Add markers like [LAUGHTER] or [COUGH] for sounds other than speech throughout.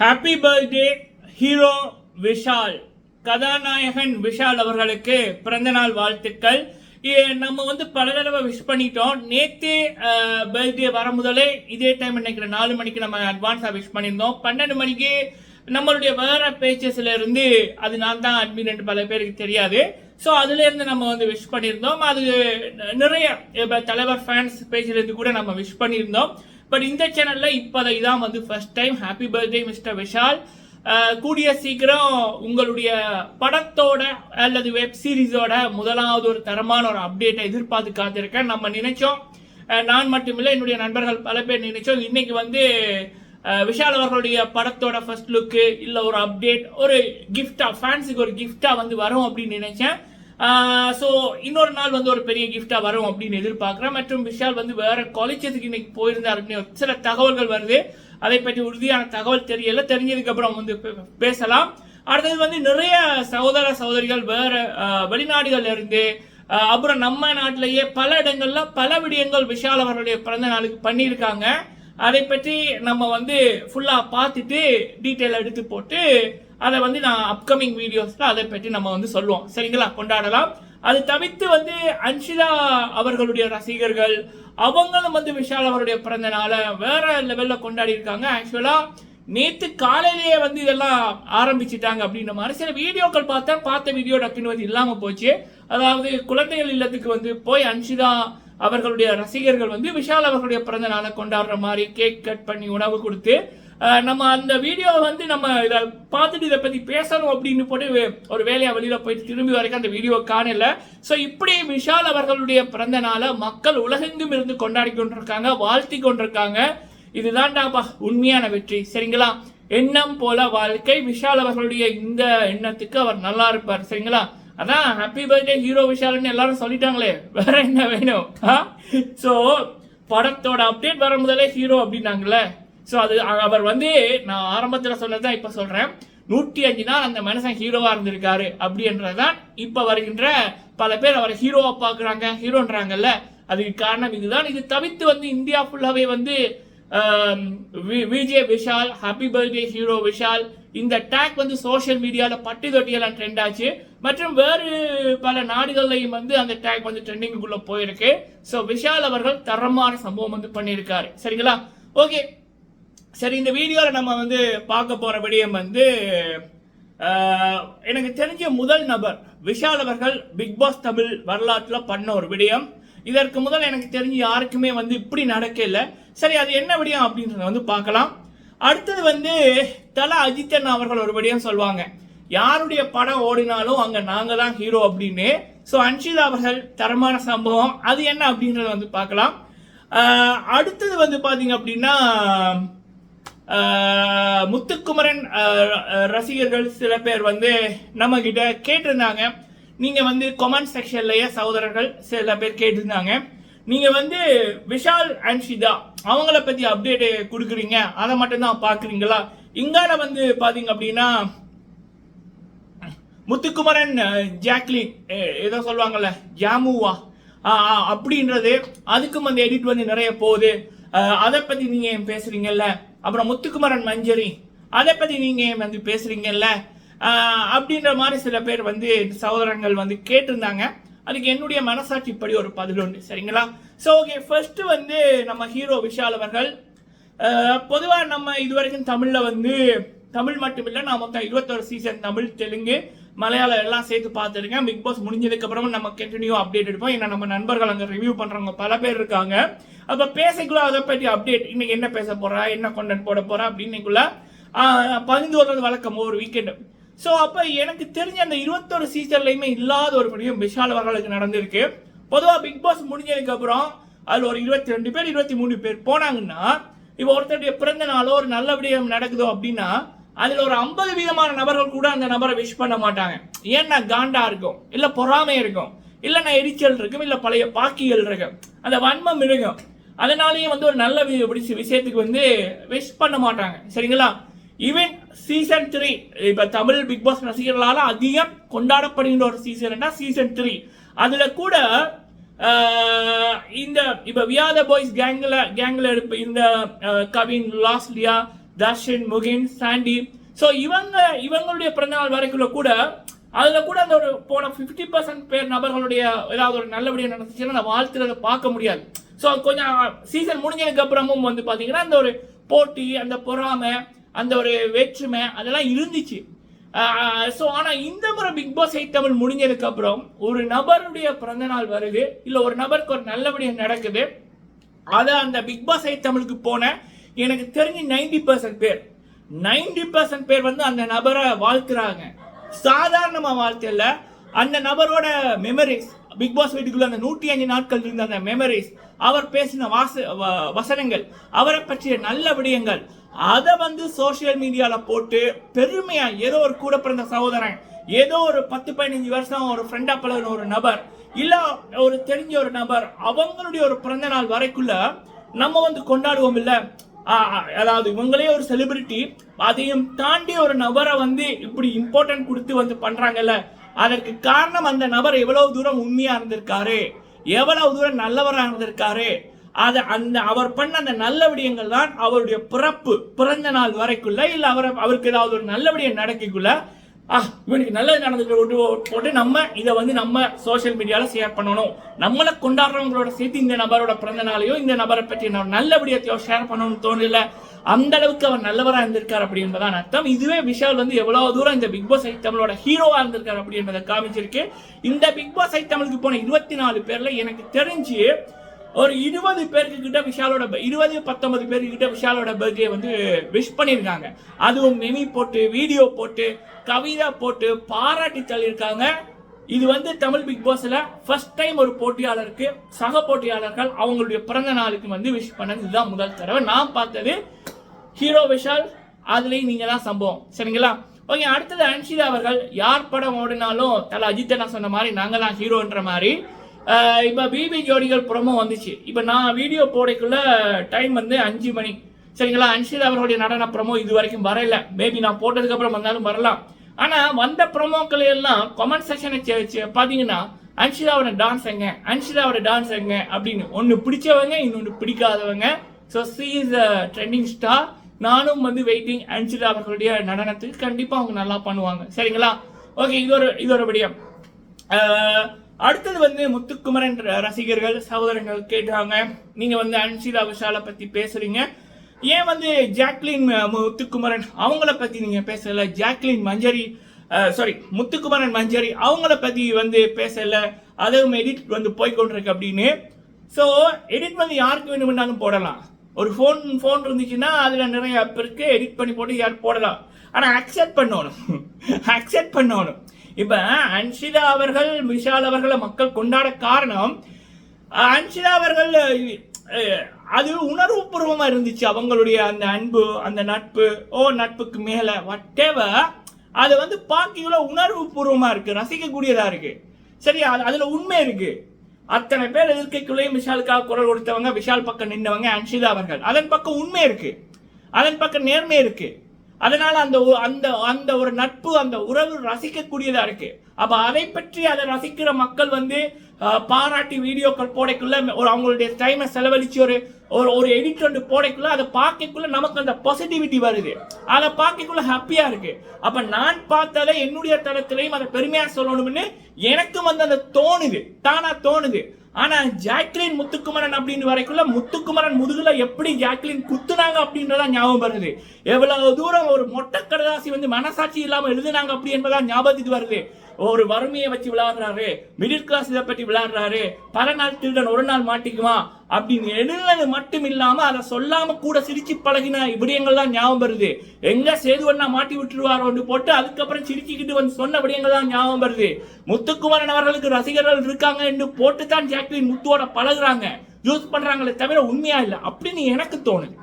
Happy birthday hero Vishal கதாநாயகன் விஷால் அவர்களுக்கு பிறந்தநாள் வாழ்த்துக்கள். நம்ம வந்து பல தடவை விஷ் பண்ணிட்டோம். நேற்று பர்த்டே வர முதலே இதே டைம் நினைக்கிற நாலு மணிக்கு நம்ம அட்வான்ஸாக விஷ் பண்ணியிருந்தோம். பன்னெண்டு மணிக்கு நம்மளுடைய வேற பேச்சஸ்ல இருந்து அது நான் தான் அட்மின் பல பேருக்கு தெரியாது. ஸோ அதுலேருந்து நம்ம வந்து விஷ் பண்ணியிருந்தோம். அது நிறைய தலைவர் ஃபேன்ஸ் பேஜிலேருந்து கூட நம்ம விஷ் பண்ணியிருந்தோம். பட் இந்த சேனல்ல இப்போ இதான் வந்து first time happy birthday mister Vishal கூடிய சீக்கிரம் உங்களுடைய படத்தோட அல்லது வெப் சீரிஸோட முதலாவது ஒரு தரமான ஒரு அப்டேட்டை எதிர்பார்த்து காத்திருக்கேன் நம்ம நினைச்சோம். நான் மட்டுமில்லை என்னுடைய நண்பர்கள் பல பேர் நினைச்சோம். இன்னைக்கு வந்து விஷால் அவர்களுடைய படத்தோட ஃபர்ஸ்ட் லுக்கு இல்லை ஒரு அப்டேட் ஒரு கிஃப்டா ஃபேன்ஸுக்கு ஒரு கிஃப்டா வந்து வரும் அப்படின்னு நினைச்சேன். ஸோ இன்னொரு நாள் வந்து ஒரு பெரிய கிஃப்டாக வரும் அப்படின்னு எதிர்பார்க்குறேன். மற்றும் விஷால் வந்து வேற காலேஜத்துக்கு இன்னைக்கு போயிருந்தாருன்னு சில தகவல்கள் வருது. அதை பற்றி உறுதியான தகவல் தெரியல. தெரிஞ்சதுக்கப்புறம் வந்து பேசலாம். அடுத்தது வந்து நிறைய சகோதர சகோதரிகள் வேற வெளிநாடுகள்ல இருந்து அப்புறம் நம்ம நாட்டிலேயே பல இடங்கள்ல பல விடயங்கள் விஷால் அவர்களுடைய பிறந்த நாளுக்கு பண்ணியிருக்காங்க. அதை பற்றி நம்ம வந்து ஃபுல்லாக பார்த்துட்டு டீட்டெயில் எடுத்து போட்டு அதை வந்து நான் அப்கமிங் வீடியோஸில் அதை பற்றி நம்ம வந்து சொல்லுவோம். சரிங்களா? கொண்டாடலாம். அது தவிர்த்து வந்து அன்ஷிதா அவர்களுடைய ரசிகர்கள் அவங்களும் வந்து விஷால் அவருடைய பிறந்த நாளை வேற லெவலில் கொண்டாடி இருக்காங்க. ஆக்சுவலாக நேற்று காலையிலேயே வந்து இதெல்லாம் ஆரம்பிச்சிட்டாங்க அப்படின்ற மாதிரி. சில வீடியோக்கள் பார்த்தா பார்த்த வீடியோ டக்குன்னு வந்து இல்லாமல் போச்சு. அதாவது குழந்தைகள் இல்லத்துக்கு வந்து போய் அன்ஷிதா அவர்களுடைய ரசிகர்கள் வந்து விஷால் அவர்களுடைய பிறந்த நாளை கொண்டாடுற மாதிரி கேக் கட் பண்ணி உணவு கொடுத்து நம்ம அந்த வீடியோவை வந்து நம்ம இதை பார்த்துட்டு இதை பற்றி பேசணும் அப்படின்னு போட்டு ஒரு வேலையாக வெளியில் போயிட்டு திரும்பி வரைக்கும் அந்த வீடியோ காணல. ஸோ இப்படி விஷால் அவர்களுடைய பிறந்த நாளை மக்கள் உலகெங்கும் இருந்து கொண்டாடி கொண்டிருக்காங்க வாழ்த்தி கொண்டிருக்காங்க. இதுதான்டாப்பா உண்மையான வெற்றி. சரிங்களா? எண்ணம் போல வாழ்க்கை. விஷால் அவர்களுடைய இந்த எண்ணத்துக்கு அவர் நல்லா இருப்பார். சரிங்களா? அதான் ஹாப்பி பர்த்டே ஹீரோ விஷால்னு எல்லாரும் சொல்லிட்டாங்களே. வேற என்ன வேணும்? ஸோ படத்தோட அப்டேட் வர முதலே ஹீரோ அப்படின்னாங்களே ஸோ அது அவர் வந்து நான் ஆரம்பத்தில் சொன்னதான் இப்போ சொல்கிறேன் நூற்றி அஞ்சு நாள் அந்த மனுஷன் ஹீரோவாக இருந்திருக்காரு அப்படின்றதான் இப்போ வருகின்ற பல பேர் அவரை ஹீரோவாக பார்க்குறாங்க ஹீரோன்றாங்கல்ல. அதுக்கு காரணம் இதுதான். இது தவிர்த்து வந்து இந்தியா ஃபுல்லாகவே வந்து we- Vijay Vishal happy birthday hero Vishal இந்த டேக் வந்து சோஷியல் மீடியாவில் பட்டி தொட்டியெல்லாம் ட்ரெண்ட் ஆச்சு. மற்றும் வேறு பல நாடுகள்லையும் வந்து அந்த டேக் வந்து ட்ரெண்டிங்குள்ள போயிருக்கு. ஸோ விஷால் அவர்கள் தரமான சம்பவம் வந்து பண்ணியிருக்காரு. சரிங்களா? ஓகே சரி இந்த வீடியோவில் நம்ம வந்து பார்க்க போகிற விடயம் வந்து எனக்கு தெரிஞ்ச முதல் நபர் விஷால் அவர்கள் பிக் பாஸ் தமிழ் வரலாற்றில் பண்ண ஒரு விடயம். இதற்கு முதல் எனக்கு தெரிஞ்சு யாருக்குமே வந்து இப்படி நடக்கல. சரி அது என்ன விடயம் அப்படின்றத வந்து பார்க்கலாம். அடுத்தது வந்து தல அஜித்தன் அவர்கள் ஒரு விடயம் சொல்லுவாங்க யாருடைய படம் ஓடினாலும் அங்கே நாங்கள் தான் ஹீரோ அப்படின்னு. ஸோ அன்ஷிதா அவர்கள் தரமான சம்பவம். அது என்ன அப்படின்றத வந்து பார்க்கலாம். அடுத்தது வந்து பார்த்தீங்க அப்படின்னா முத்துக்குமரன் ரசிகர்கள் சில பேர் வந்து நம்ம கிட்ட கேட்டிருந்தாங்க. நீங்க வந்து கொமெண்ட் செக்ஷன்லயே சகோதரர்கள் சில பேர் கேட்டிருந்தாங்க. நீங்க வந்து விஷால் அண்ட் ஷிதா அவங்கள பத்தி அப்டேட் கொடுக்குறீங்க. அதை மட்டும்தான் பாக்குறீங்களா இங்கால வந்து பாத்தீங்க அப்படின்னா முத்துக்குமரன் ஜாக்லின் ஏதோ சொல்லுவாங்கல்ல ஜாமுவா ஆ, ஆ, அப்படின்றது அதுக்கும் அந்த எடிட் வந்து நிறைய போகுது. அதை பத்தி நீங்க ஏன் பேசுறீங்கல்ல? அப்புறம் முத்துக்குமரன் மஞ்சரி. அதை பற்றி நீங்கள் ஏன் வந்து பேசுகிறீங்கல்ல அப்படின்ற மாதிரி சில பேர் வந்து சகோதரங்கள் வந்து கேட்டிருந்தாங்க. அதுக்கு என்னுடைய மனசாட்சி இப்படி ஒரு பதில் சரிங்களா? ஸோ ஓகே ஃபர்ஸ்ட் வந்து நம்ம ஹீரோ விஷால் அவர்கள். பொதுவாக நம்ம இதுவரைக்கும் தமிழில் வந்து தமிழ் மட்டுமில்லை நான் மொத்தம் இருபத்தொரு சீசன் தமிழ் தெலுங்கு மலையாளம் எல்லாம் சேர்த்து பார்த்துருக்கேன். பிக் பாஸ் முடிஞ்சதுக்கு நம்ம கண்டினியூ அப்டேட் எடுப்போம். ஏன்னா நம்ம நண்பர்கள் அங்கே ரிவ்யூ பண்ணுறவங்க பல பேர் இருக்காங்க. அப்போ பேசக்குள்ள அதை பற்றி அப்டேட் இன்னைக்கு என்ன பேச போறா? என்ன கண்டென்ட் போட போறா? அப்படின்னுக்குள்ள பதிந்து வர்றது வழக்கம் ஒரு வீக்கெண்டு ஸோ அப்போ எனக்கு தெரிஞ்ச அந்த இருபத்தொரு சீசன்லையுமே இல்லாத ஒரு படியும் விஷால் அவர்களுக்கு நடந்திருக்கு. பொதுவாக பிக் பாஸ் முடிஞ்சதுக்கு அப்புறம் அதில் ஒரு இருபத்தி ரெண்டு பேர் இருபத்தி மூணு பேர் போனாங்கன்னா இப்போ ஒருத்தருடைய பிறந்த நாளோ ஒரு நல்ல விடயம் நடக்குதோ அப்படின்னா அதில் ஒரு ஐம்பது வீதமான நபர்கள் கூட அந்த நபரை விஷ் பண்ண மாட்டாங்க. ஏன்னா காண்டா இருக்கும். இல்லை பொறாமை இருக்கும். இல்லைன்னா எரிச்சல் இருக்கும். இல்லை பழைய பாக்கிகள் இருக்கும். அந்த வன்மம் இருக்கும். அதனாலேயே வந்து ஒரு நல்ல வி- விஷயத்துக்கு வந்து விஷ் பண்ண மாட்டாங்க. சரிங்களா? ஈவன் சீசன் த்ரீ இப்போ தமிழ் பிக் பாஸ் ரசிகர்களால் அதிகம் கொண்டாடப்படுகின்ற ஒரு சீசன்னா சீசன் த்ரீ அதில் கூட இந்த இப்போ வியாத பாய்ஸ் கேங்கில் கேங்கில் இருப்ப இந்த கவின் லாஸ்லியா தர்ஷன் முகின் சாண்டி. ஸோ இவங்க இவங்களுடைய பிறந்தநாள் வரைக்குள்ள கூட அதில் கூட அந்த ஒரு போன ஃபிஃப்டி பர்சன்ட் பேர் நபர்களுடைய ஏதாவது ஒரு நல்லபடியாக நடந்துச்சுன்னா நான் வாழ்த்துறதை பார்க்க முடியாது. ஸோ கொஞ்சம் சீசன் முடிஞ்சதுக்கு அப்புறமும் வந்து பார்த்தீங்கன்னா அந்த ஒரு போட்டி அந்த பொறாமை அந்த ஒரு வேற்றுமை அதெல்லாம் இருந்துச்சு. ஸோ ஆனால் இந்த முறை பிக் பாஸ் எயிட் தமிழ் முடிஞ்சதுக்கப்புறம் ஒரு நபருடைய பிறந்த நாள் வருது இல்லை ஒரு நபருக்கு ஒரு நல்லபடியாக நடக்குது. அதை அந்த பிக் பாஸ் எயிட் தமிழுக்கு போன எனக்கு தெரிஞ்சு நைன்டி பர்சன்ட் பேர். நைன்டி பர்சன்ட் பேர் வந்து அந்த நபரை வாழ்த்துறாங்க. சாதாரணமாக வாழ்க்கையில் அந்த நபரோட மெமரிஸ் பிக் பாஸ் வீட்டுக்குள்ள அந்த நூற்றி அஞ்சு நாட்கள் இருந்த அந்த மெமரிஸ் அவர் பேசின வாச வசனங்கள் அவரை பற்றிய நல்ல விடயங்கள் அதை வந்து சோஷியல் மீடியாவில் போட்டு பெருமையாக ஏதோ ஒரு கூட பிறந்த சகோதரன் ஏதோ ஒரு பத்து பதினஞ்சு வருஷம் ஒரு ஃப்ரெண்டாக பழகின ஒரு நபர் இல்லை ஒரு தெரிஞ்ச ஒரு நபர் அவங்களுடைய ஒரு பிறந்த நாள் வரைக்குள்ள நம்ம வந்து கொண்டாடுவோம் இல்லை அதாவது இவங்களே ஒரு செலிபிரிட்டி அதையும் தாண்டி ஒரு நபரை வந்து இப்படி இம்பார்ட்டன்ட் கொடுத்து வந்து பண்றாங்கல்ல அதற்கு காரணம் அந்த நபர் எவ்வளவு தூரம் உண்மையா இருந்திருக்காரு எவ்வளவு தூரம் நல்லவராக இருந்திருக்காரு அது அந்த அவர் பண்ண அந்த நல்ல விடயங்கள் தான் அவருடைய பிறப்பு பிறந்த நாள் வரைக்குள்ள இல்லை அவரை அவருக்கு ஏதாவது ஒரு நல்ல விடயம் நடக்கக்குள்ள ஆ இவனுக்கு நல்லது நடந்துட்டு போட்டு நம்ம இதை வந்து நம்ம சோஷியல் மீடியால ஷேர் பண்ணணும். நம்மளை கொண்டாடுறவங்களோட சேர்த்து இந்த நபரோட பிறந்த நாளையோ இந்த நபரை பற்றி நான் நல்ல விடயத்தையோ ஷேர் பண்ணணும்னு தோணல. அந்த அளவுக்கு அவர் நல்லவரா இருந்திருக்கார் அப்படி என்பதான் அர்த்தம். இதுவே விஷால் வந்து எவ்வளவு தூரம் இந்த பிக் பாஸ் ஐ தமிழோட ஹீரோவா இருந்திருக்காரு அப்படி என்பதை காமிச்சிருக்கு. இந்த பிக் பாஸ் ஐ தமிழுக்கு போன இருபத்தி நாலு பேர்ல எனக்கு தெரிஞ்சு ஒரு இருபது பேருக்கு கிட்ட விஷாலோட ப- இருபது பத்தொன்பது பேருக்கு கிட்ட விஷாலோட பர்த்டே வந்து விஷ் பண்ணியிருக்காங்க. அதுவும் மெமி போட்டு வீடியோ போட்டு கவிதா போட்டு பாராட்டி தள்ளியிருக்காங்க. இது வந்து தமிழ் பிக் பாஸ்ல ஃபர்ஸ்ட் டைம் ஒரு போட்டியாளருக்கு சக போட்டியாளர்கள் அவங்களுடைய பிறந்த நாளுக்கு வந்து விஷ் பண்ணது இதுதான் முதல் தடவை. நான் பார்த்தது ஹீரோ விஷால் அதுலேயும் நீங்கள் தான் சம்பவம். சரிங்களா? ஓகே அடுத்தது அன்ஷிதா அவர்கள் யார் படம் ஓடினாலும் தலை அஜித் நான் சொன்ன மாதிரி நாங்கள் தான் ஹீரோன்ற மாதிரி இப்போ பிபி ஜோடிகள் ப்ரோமோ வந்துச்சு. இப்போ நான் வீடியோ போடக்குள்ள டைம் வந்து அஞ்சு மணி. சரிங்களா? அன்ஷிதா அவர்களுடைய நடன ப்ரோமோ இது வரைக்கும் வரல. மேபி நான் போட்டதுக்கு அப்புறம் வந்தாலும் வரலாம். ஆனால் வந்த ப்ரோமோக்கள் எல்லாம் கமெண்ட் செக்ஷனை பார்த்தீங்கன்னா அன்ஷிதாவோட டான்ஸ் எங்க? அன்ஷிதாவோட டான்ஸ் எங்க? அப்படின்னு. ஒன்று பிடிச்சவங்க இன்னொன்று பிடிக்காதவங்க. So she is trending star நானும் வந்து வெயிட்டிங் அன்ஷிதா அவர்களுடைய நடனத்துக்கு கண்டிப்பாக அவங்க நல்லா பண்ணுவாங்க. சரிங்களா? ஓகே இது ஒரு இது ஒரு விடியம். அடுத்தது வந்து முத்துக்குமரன் ர- ரசிகர்கள் சகோதரர்கள் கேட்டாங்க. நீங்க வந்து அன்சிதா விஷாலை பத்தி பேசுறீங்க. ஏன் வந்து ஜாக்லின் முத்துக்குமரன் அவங்கள பத்தி நீங்க பேசல? ஜாக்லின் மஞ்சரி சாரி முத்துக்குமரன் மஞ்சரி அவங்கள பத்தி வந்து பேசல. அதுவும் எடிட் வந்து போய்கொண்டிருக்கு அப்படின்னு. ஸோ எடிட் வந்து யாருக்கு வேணும்னாலும் போடலாம். ஒரு ஃபோன் ஃபோன் இருந்துச்சுன்னா அதில் நிறைய பேருக்கு எடிட் பண்ணி போட்டு யார் போடலாம். ஆனால் அக்செப்ட் பண்ணணும். [LAUGHS] அக்செப்ட் பண்ணணும். இப்போ அன்ஷிதா அவர்கள் விஷால் அவர்களை மக்கள் கொண்டாட காரணம் அன்ஷிதா அவர்கள் அது உணர்வுபூர்வமா இருந்துச்சு. அவங்களுடைய அந்த அன்பு அந்த நட்பு ஓ நட்புக்கு மேல வட்டேவ அது வந்து பார்க்கல உணர்வு பூர்வமா இருக்கு ரசிக்கக்கூடியதா இருக்கு. சரி அதுல உண்மை இருக்கு. அத்தனை பேர் எதிர்க்கைக்குள்ளேயும் விஷாலுக்காக குரல் கொடுத்தவங்க விஷால் பக்கம் நின்றவங்க அன்ஷிதா அவர்கள். அதன் பக்கம் உண்மை இருக்கு. அதன் பக்கம் நேர்மை இருக்கு. அதனால அந்த அந்த அந்த ஒரு நட்பு அந்த உறவு ரசிக்கக்கூடியதா இருக்கு. அப்ப அதை பற்றி அதை ரசிக்கிற மக்கள் வந்து பாராட்டி வீடியோக்கள் போடைக்குள்ள ஒரு அவங்களுடைய டைமை செலவழிச்சு ஒரு ஒரு ஒரு எடிட் ஒன்று போடைக்குள்ள அதை பார்க்கக்குள்ள நமக்கு அந்த பாசிட்டிவிட்டி வருது. அதை பார்க்கக்குள்ள ஹாப்பியா இருக்கு. அப்ப நான் பார்த்ததை என்னுடைய தளத்திலையும் அதை பெருமையா சொல்லணும்னு எனக்கும் வந்து அந்த தோணுது. தானா தோணுது. ஆனா ஜாக்லின் முத்துக்குமரன் அப்படின்னு வரைக்குள்ள முத்துக்குமரன் முதுகுல எப்படி ஜாக்லின் குத்துனாங்க அப்படின்றதா ஞாபகம் வருது. எவ்வளவு தூரம் ஒரு மொட்டை கடதாசி வந்து மனசாட்சி இல்லாம எழுதுனாங்க அப்படி என்பதா ஞாபகத்துக்கு வருது. ஒரு வறுமையை வச்சு விளையாடுறாரு மிடில் கிளாஸ் இதை பற்றி விளையாடுறாரு பல நாள் திருடன் ஒரு நாள் மாட்டிக்குவான் அப்படின்னு எழுதுனது மட்டும் இல்லாம அதை சொல்லாம கூட சிரிச்சு பழகின விடயங்கள்லாம் ஞாபகம் வருது. எங்க சேதுவண்ணா மாட்டி விட்டுருவாரோன்னு போட்டு அதுக்கப்புறம் சிரிச்சுக்கிட்டு வந்து சொன்ன விடயங்கள் தான் ஞாபகம் வருது. முத்துக்குமரன் அவர்களுக்கு ரசிகர்கள் இருக்காங்க என்று போட்டு தான் ஜாக்லின் முத்துவோட பழகுறாங்க. யூஸ் பண்றாங்களே தவிர உண்மையா இல்லை. அப்படின்னு எனக்கு தோணுது.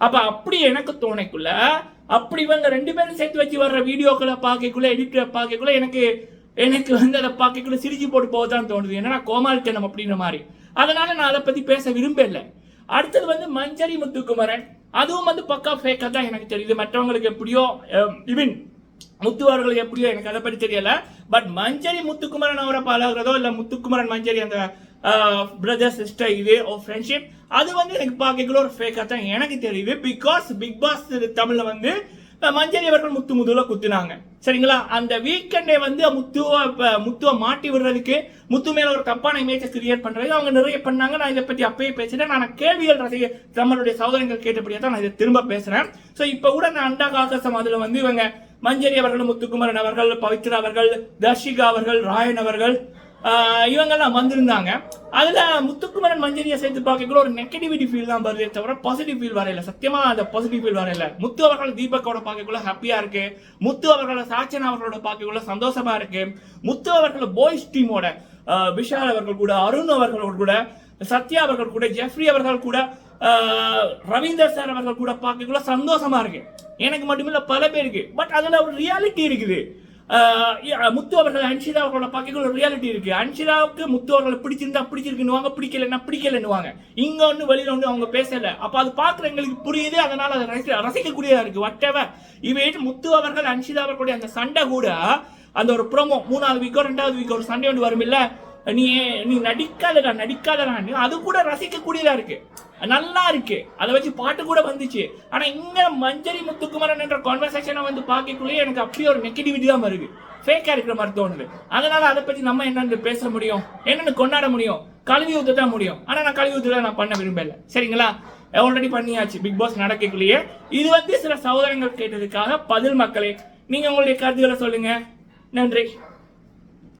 அப்ப அப்படி எனக்கு தோணைக்குள்ள அப்படி இவங்க ரெண்டு பேரும் சேர்த்து வச்சு வர்ற வீடியோக்களை பார்க்கக்குள்ள எடிட்டரை பார்க்கக்குள்ள எனக்கு எனக்கு வந்து அதை பார்க்கக்குள்ள சிரிச்சு போட்டு போக தான் தோணுது. என்னன்னா கோமாளித்தனம் அப்படின்ற மாதிரி. அதனால நான் அதை பற்றி பேச விரும்பல. அடுத்தது வந்து மஞ்சரி முத்துக்குமரன். அதுவும் வந்து பக்கா ஃபேக்காக தான் எனக்கு தெரியுது. மற்றவங்களுக்கு எப்படியோ இவின் முத்து அவர்களுக்கு எப்படியோ எனக்கு அதை பற்றி தெரியல. பட் மஞ்சரி முத்துக்குமரன் அவரை பழகிறதோ இல்லை முத்துக்குமரன் மஞ்சரி அந்த பிரதர் சிஸ்டர் இது ஓ ஃப்ரெண்ட்ஷிப் அது வந்து எனக்கு பார்க்கக்குள்ள ஒரு ஃபேக்காக தான் எனக்கு தெரியுது. பிகாஸ் பிக் பாஸ் தமிழில் வந்து மஞ்சரி அவர்கள் முத்து முதுல குத்துனாங்க. சரிங்களா? அந்த வீக்கெண்டே வந்து முத்துவை முத்துவை மாட்டி விடுறதுக்கு முத்து மேல ஒரு தப்பான இமேஜை கிரியேட் பண்றது அவங்க நிறைய பண்ணாங்க. நான் இதை பத்தி அப்பயே பேசிட்டேன். நான் கேள்விகள் ரசிக நம்மளுடைய சோதனைகள் கேட்டபடியா தான் நான் இதை திரும்ப பேசுறேன். ஸோ இப்போ கூட நான் அண்டா காக்கசம் அதுல வந்து இவங்க மஞ்சரி அவர்கள் முத்துக்குமரன் அவர்கள் பவித்ரா அவர்கள் தர்ஷிகா அவர்கள் ராயன் அவர்கள் இவங்கெல்லாம் வந்திருந்தாங்க. அதுல முத்துக்குமரன் மஞ்சரியை சேர்த்து பார்க்கக்குள்ள ஒரு நெகட்டிவிட்டி ஃபீல் தான் வருதே தவிர பாசிட்டிவ் ஃபீல் வரையில. சத்தியமா அந்த பாசிட்டிவ் ஃபீல் வரையில. முத்து அவர்கள் தீபக்கோட பார்க்கக்குள்ள ஹாப்பியா இருக்கு. முத்து அவர்களோட சாச்சனா அவர்களோட பார்க்கக்குள்ள சந்தோஷமா இருக்கு. முத்து அவர்கள் பாய்ஸ் டீமோட விஷால் அவர்கள் கூட அருண் அவர்களோட கூட சத்யா அவர்கள் கூட ஜெஃப்ரி அவர்கள் கூட ரவீந்தர் சார் அவர்கள் கூட பார்க்கக்குள்ள சந்தோஷமா இருக்கு. எனக்கு மட்டுமில்ல பல பேருக்கு. பட் அதுல ஒரு ரியாலிட்டி இருக்குது. முத்து அவர்கள் அன்ஷிதா அவர்களோட பார்க்கக்குள்ள ஒரு ரியாலிட்டி இருக்கு. அன்ஷிதாவுக்கு முத்து அவர்களை பிடிச்சிருந்தா பிடிச்சிருக்குன்னுவாங்க பிடிக்கலன்னா பிடிக்கலன்னுவாங்க. இங்க ஒன்று வெளியில ஒன்று அவங்க பேசல. அப்ப அது பார்க்குற எங்களுக்கு புரியுது அதனால அதை ரசிக்க ரசிக்கக்கூடியதா இருக்கு. வட்டவர் இவை முத்து அவர்கள் அன்ஷிதா அவர்களுடைய அந்த சண்டை கூட அந்த ஒரு ப்ரோமோ மூணாவது வீக்கோ ரெண்டாவது வீக்கோ ஒரு சண்டை ஒன்று வரும் இல்லை நீ நீ நடிக்காதடா நடிக்காதடா. அது கூட ரசிக்கக்கூடியதா இருக்கு. நல்லா இருக்கு. அதை வச்சு பாட்டு கூட வந்துச்சு. ஆனா இங்க மஞ்சரி முத்துக்குமரன் என்ற கான்வர்சேஷனை வந்து பார்க்கக்குள்ளேயே எனக்கு அப்படியே ஒரு நெகட்டிவிட்டி தான் வருது. ஃபேக்கா இருக்கிற மாதிரி தோணுது. அதனால அதை பத்தி நம்ம என்னன்னு பேச முடியும்? என்னன்னு கொண்டாட முடியும்? கழுவி ஊத்த தான் முடியும். ஆனா நான் கழுவி ஊத்துல நான் பண்ண விரும்பல. சரிங்களா? ஆல்ரெடி பண்ணியாச்சு. பிக் பாஸ் நடக்கக்குள்ளேயே. இது வந்து சில சகோதரங்கள் கேட்டதுக்காக பதில் மக்களே நீங்க உங்களுடைய கருத்துக்களை சொல்லுங்க. நன்றி.